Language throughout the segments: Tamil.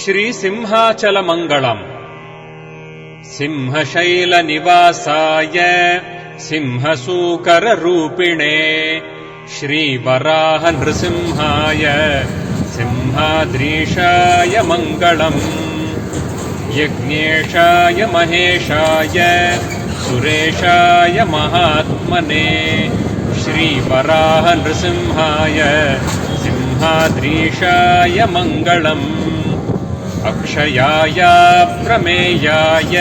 श्रीसिंहाचलमङ्गलम्। सिंहशैलनिवासाय सिंहसूकररूपिणे श्रीवराहनृसिंहाय सिंहाद्रीशाय मङ्गलम्। यज्ञेशाय महेशाय सुरेशाय महात्मने श्रीवराहनृसिंहाय सिंहाद्रीशाय मङ्गलम् अक्षयाय प्रमेयाय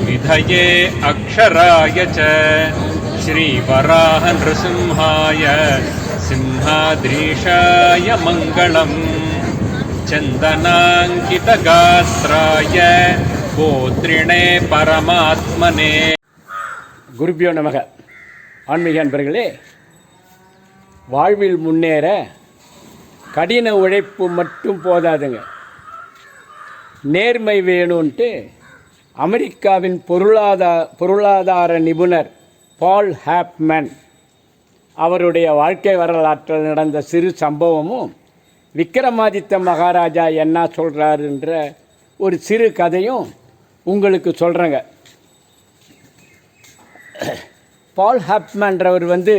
विधये अक्षराय च श्रीवराहनृसिंहाय सिंहाद्रीशाय मङ्गलम् चन्दनाङ्कितगात्राय गोत्रिणे परमात्मने குருபியோ நமக ஆன்மீக அன்பர்களே வாழ்வில் முன்னேற கடின உழைப்பு மட்டும் போதாதுங்க நேர்மை வேணும்ன்ட்டு அமெரிக்காவின் பொருளாதார பொருளாதார நிபுணர் பால் ஹாப்மேன் அவருடைய வாழ்க்கை வரலாற்றில் நடந்த சிறு சம்பவமும் விக்ரமாதித்த மகாராஜா என்ன சொல்கிறாருன்ற ஒரு சிறு கதையும் உங்களுக்கு சொல்கிறேங்க பால் ஹாப்மேன்றவர் வந்து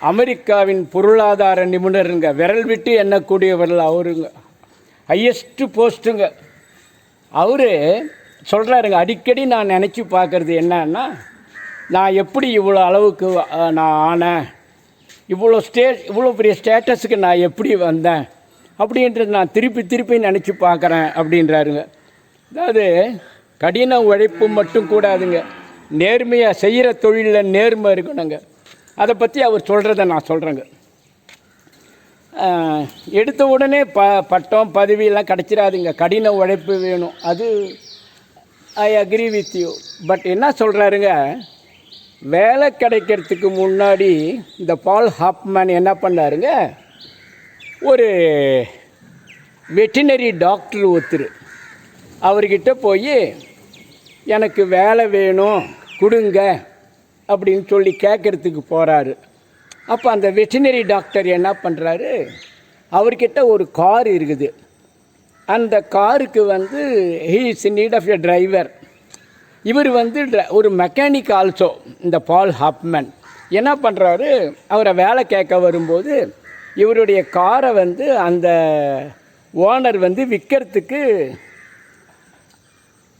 அமெரிக்காவின் பொருளாதார நிபுணருங்க. விரல் விட்டு எண்ணக்கூடியவர்கள் அவருங்க. ஹையஸ்ட்டு போஸ்ட்டுங்க அவர் சொல்கிறாருங்க அடிக்கடி நான் நினச்சி பார்க்குறது என்னன்னா நான் எப்படி இவ்வளோ அளவுக்கு நான் ஆனேன் இவ்வளோ ஸ்டே இவ்வளோ பெரிய ஸ்டேட்டஸுக்கு நான் எப்படி வந்தேன் அப்படின்றது நான் திருப்பி திருப்பி நினச்சி பார்க்குறேன் அப்படின்றாருங்க. அதாவது கடின உழைப்பு மட்டும் கூடாதுங்க. நேர்மையாக செய்கிற தொழிலில் நேர்மை இருக்கணுங்க. அதை பற்றி அவர் சொல்கிறத நான் சொல்கிறேங்க எடுத்த உடனே ப பட்டம் பதவியெல்லாம் கிடச்சிடாதுங்க. கடின உழைப்பு வேணும். அது I agree with you but என்ன சொல்கிறாருங்க வேலை கிடைக்கிறதுக்கு முன்னாடி இந்த பால் ஹாப்மேன் என்ன பண்ணாருங்க? ஒரு வெட்டினரி டாக்டர் ஒருத்தர். அவர்கிட்ட போய் எனக்கு வேலை வேணும் கொடுங்க. அப்படின்னு சொல்லி கேட்குறதுக்கு போகிறாரு அப்போ அந்த வெட்டினரி டாக்டர் என்ன பண்ணுறாரு அவர்கிட்ட ஒரு கார் இருக்குது. அந்த காருக்கு வந்து he is in need of a driver இவர் வந்து ஒரு மெக்கானிக் ஆல்சோ இந்த பால் ஹாப்மேன் என்ன பண்ணுறாரு அவரை வேலை கேட்க வரும்போது இவருடைய காரை வந்து அந்த ஓனர் வந்து விற்கிறதுக்கு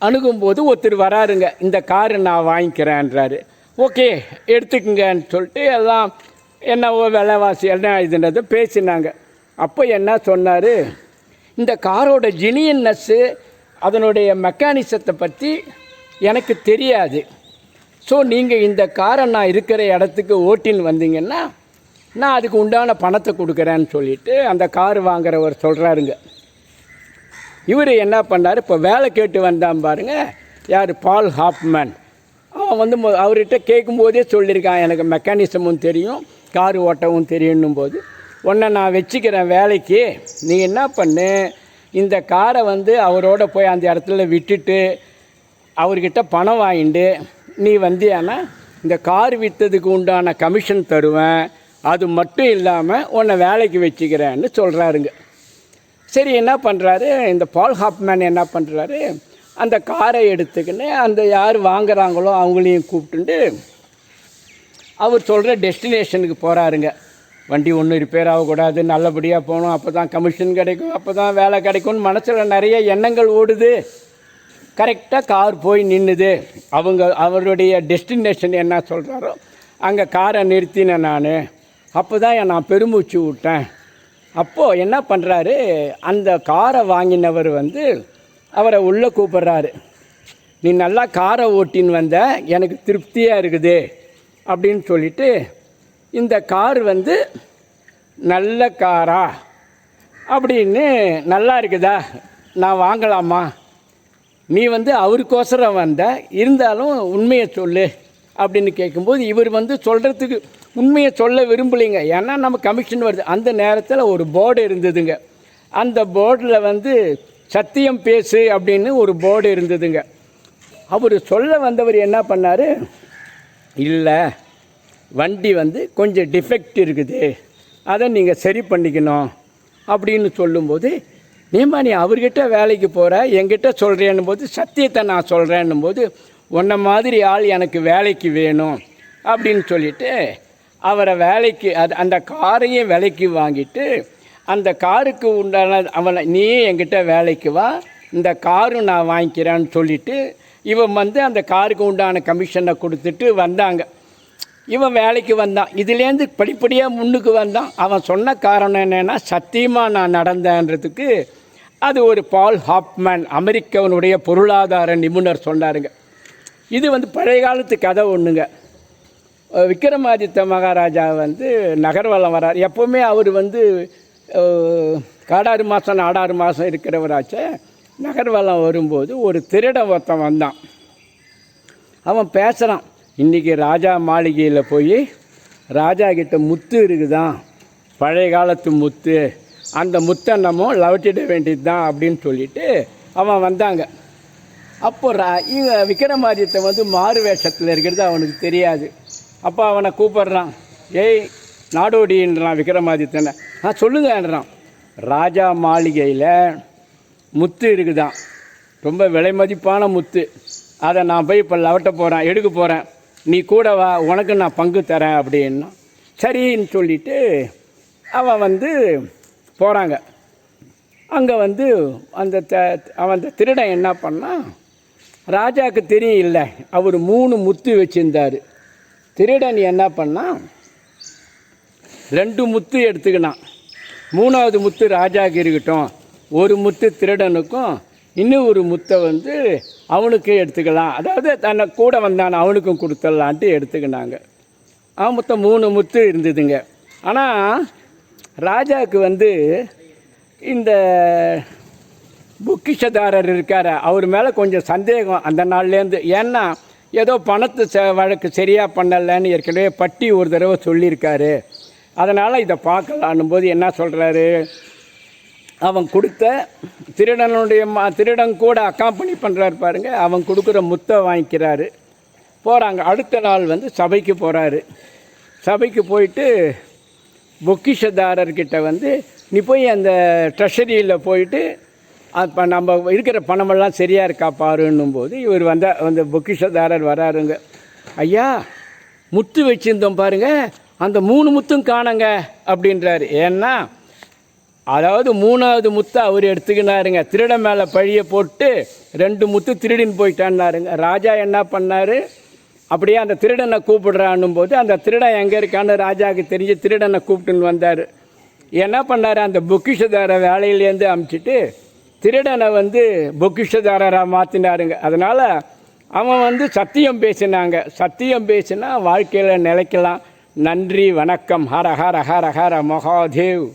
அணுகும்போது ஒருத்தர் வராருங்க. இந்த காரை நான் வாங்கிக்கிறேன்றாரு. ஓகே எடுத்துக்குங்கன்னு சொல்லிட்டு எல்லாம் என்னவோ விலைவாசி என்ன இதுன்றது பேசினாங்க. அப்போ என்ன சொன்னார்? இந்த காரோட ஜினியன்னஸ்ஸு அதனுடைய மெக்கானிசத்தை பற்றி எனக்கு தெரியாது. ஸோ நீங்கள் இந்த காரை நான் இருக்கிற இடத்துக்கு ஓட்டின்னு வந்தீங்கன்னா நான் அதுக்கு உண்டான பணத்தை கொடுக்குறேன்னு சொல்லிட்டு அந்த கார் வாங்குறவர் சொல்கிறாருங்க இவர் என்ன பண்ணார்? இப்போ வேலை கேட்டு வந்தான் பாருங்கள் யார்? பால் ஹாப்மேன் அவன் வந்து மொ- அவர்கிட்ட கேட்கும்போதே சொல்லியிருக்கான் எனக்கு மெக்கானிசமும் தெரியும். கார் ஓட்டவும் தெரியணும் போது உன்னை நான் வச்சுக்கிறேன் வேலைக்கு. நீ என்ன பண்ணு? இந்த காரை வந்து அவரோட போய் அந்த இடத்துல விட்டுட்டு அவர்கிட்ட பணம் வாங்கிட்டு நீ வந்தியானா? இந்த கார் விற்றதுக்கு உண்டான கமிஷன் தருவேன். அது மட்டும் இல்லாமல் உன்னை வேலைக்கு வச்சுக்கிறேன்னு சொல்கிறாருங்க சரி என்ன பண்ணுறாரு இந்த பால் ஹாப்மேன் என்ன பண்ணுறாரு அந்த காரை எடுத்துக்கின்னு அந்த யார் வாங்குறாங்களோ அவங்களையும் கூப்பிட்டுண்டு அவர் சொல்கிற டெஸ்டினேஷனுக்கு போகிறாருங்க வண்டி ஒன்றும் ரிப்பேர் ஆகக்கூடாது நல்லபடியாக போகணும் அப்போ தான் கமிஷன் கிடைக்கும் அப்போ தான் வேலை கிடைக்கும்னு மனசில் நிறைய எண்ணங்கள் ஓடுது. கரெக்டாக கார் போய் நின்றுது அவங்க அவருடைய டெஸ்டினேஷன் என்ன சொல்கிறாரோ அங்கே காரை நிறுத்தினேன் நான். அப்போ தான் நான் பெருமூச்சு விட்டேன். அப்போது என்ன பண்ணுறாரு அந்த காரை வாங்கினவர் வந்து அவரை உள்ளே கூப்பிட்றாரு. நீ நல்லா காரை ஓட்டின்னு வந்த எனக்கு திருப்தியாக இருக்குது. அப்படின்னு சொல்லிட்டு இந்த கார் வந்து நல்ல காரா? அப்படின்னு நல்லா இருக்குதா? நான் வாங்கலாமா? நீ வந்து அவருக்கோசரம் வந்த இருந்தாலும் உண்மையை சொல்லு அப்படின்னு கேட்கும்போது இவர் வந்து சொல்கிறதுக்கு உண்மையை சொல்ல விரும்பலைங்க. ஏன்னா நம்ம கமிஷன் வருது. அந்த நேரத்தில் ஒரு போர்டு இருந்ததுங்க. அந்த போர்டில் வந்து சத்தியம் பேசு அப்படின்னு ஒரு போர்டு இருந்ததுங்க. அவர் சொல்ல வந்தவர் என்ன பண்ணார்? இல்லை வண்டி வந்து கொஞ்சம் டிஃபெக்ட் இருக்குது. அதை நீங்கள் சரி பண்ணிக்கணும் அப்படின்னு சொல்லும்போது நீமா நீ அவர்கிட்ட வேலைக்கு போகிற என்கிட்ட சொல்கிறேன்னும் போது சத்தியத்தை நான் சொல்கிறேன்னும் போது உன்ன மாதிரி ஆள் எனக்கு வேலைக்கு வேணும் அப்படின்னு சொல்லிட்டு அவரை வேலைக்கு அது அந்த காரையும் விலைக்கு வாங்கிட்டு அந்த காருக்கு உண்டான அவனை நீ என்கிட்ட வேலைக்கு வா இந்த காரு நான் வாங்கிக்கிறேன்னு சொல்லிவிட்டு இவன் வந்து அந்த காருக்கு உண்டான கமிஷனை கொடுத்துட்டு வந்தாங்க. இவன் வேலைக்கு வந்தான். இதுலேருந்து படிப்படியாக முன்னுக்கு வந்தான். அவன் சொன்ன காரணம் என்னென்னா சத்தியமாக நான் நடந்தேன்றதுக்கு அது ஒரு பால் ஹாப்மேன் அமெரிக்கவனுடைய பொருளாதார நிபுணர் சொன்னாருங்க. இது வந்து பழைய காலத்து கதை ஒன்றுங்க விக்ரமாதித்த மகாராஜா வந்து நகர்வலம் வரார். எப்போவுமே அவர் வந்து காடாறு மாதம் நாடாறு மாதம் இருக்கிறவராச்சே. நகர்வலம் வரும்போது ஒரு திருடன் ஒருத்தன் வந்தான். அவன் பேசுகிறான் இன்றைக்கி ராஜா மாளிகையில் போய் ராஜா கிட்ட முத்து இருக்குதான் பழைய காலத்து முத்து அந்த முத்தை நம்ம லவட்டிட வேண்டியது தான் அப்படின்னு சொல்லிட்டு அவன் வந்தாங்க. அப்போ ரா இவ விக்ரமாதித்தை வந்து மாறு வேஷத்தில் இருக்கிறது அவனுக்கு தெரியாது. அப்போ அவனை கூப்பிட்றான். ஏய் நாடோடின்றான் விக்ரமாதித்தனை ஆ சொல்லுங்கன்றான். ராஜா மாளிகையில் முத்து இருக்குதான் ரொம்ப விலை மதிப்பான முத்து. அதை நான் போய் இப்போ லவட்ட போகிறேன் எடுக்க போகிறேன் நீ கூட வா உனக்கு நான் பங்கு தரேன் அப்படின்னா. சரின்னு சொல்லிட்டு அவன் வந்து போகிறாங்க அங்கே வந்து அந்த த அவன் அந்த திருடன் என்ன பண்ணால் ராஜாவுக்கு தெரியும் இல்லை அவர் மூணு முத்து வச்சுருந்தார். திருடன் என்ன பண்ணால் ரெண்டு முத்து எடுத்துக்கினான். மூணாவது முத்து ராஜாவுக்கு இருக்கட்டும். ஒரு முத்து திருடனுக்கும் இன்னும் ஒரு முத்தை வந்து அவனுக்கு எடுத்துக்கலாம். அதாவது தன்னை கூட வந்தான் அவனுக்கும் கொடுத்துடலான்ட்டு எடுத்துக்கினாங்க. அவன் மொத்தம் மூணு முத்து இருந்ததுங்க. ஆனால் ராஜாவுக்கு வந்து இந்த புக்கிஷதாரர் இருக்கார். அவர் மேலே கொஞ்சம் சந்தேகம் அந்த நாள்லேருந்து. ஏன்னா ஏதோ பணத்து ச வழக்கு சரியாக பண்ணலைன்னு ஏற்கனவே பட்டி ஒரு தடவை சொல்லியிருக்காரு. அதனால் இதை பார்க்கலான்னும் போது என்ன சொல்கிறாரு அவன் கொடுத்த திருடனுடைய மா திருடன் கூட அக்காம்பனி பண்ணுறாரு பாருங்க. அவன் கொடுக்குற முத்தை வாங்கிக்கிறாரு. போகிறாங்க அடுத்த நாள் வந்து சபைக்கு போகிறாரு சபைக்கு போயிட்டு பொக்கிஷதாரர்கிட்ட வந்து நீ போய் அந்த ட்ரெஷரியில் போயிட்டு அப்போ நம்ம இருக்கிற பணமெல்லாம் சரியாக இருக்கா பாருன்னும் போது இவர் வந்த அந்த பொக்கிஷதாரர் வராருங்க. ஐயா முத்து வச்சுருந்தோம் பாருங்க. அந்த மூணு முத்தும் காணுங்க. அப்படின்றாரு. ஏன்னா அதாவது மூணாவது முத்தை அவர் எடுத்துக்கினாருங்க. திருடன் மேலே பழியை போட்டு ரெண்டு முத்து திருடின்னு போயிட்டான்னாருங்க. ராஜா என்ன பண்ணார்? அப்படியே அந்த திருடனை கூப்பிடுறான்னும் போது அந்த திருடன் எங்கே இருக்கான்னு ராஜாவுக்கு தெரிஞ்சு திருடனை கூப்பிட்டுன்னு வந்தார். என்ன பண்ணார்? அந்த பொக்கிஷதார வேலையிலேருந்து அமுச்சிட்டு திருடனை வந்து பொக்கிஷதாரராக மாற்றினாருங்க அதனால் அவன் வந்து சத்தியம் பேசினாங்க. சத்தியம் பேசினா வாழ்க்கையில் நிலைக்கலாம். நன்றி வணக்கம். ஹர ஹர ஹர ஹர மகாதேவ்.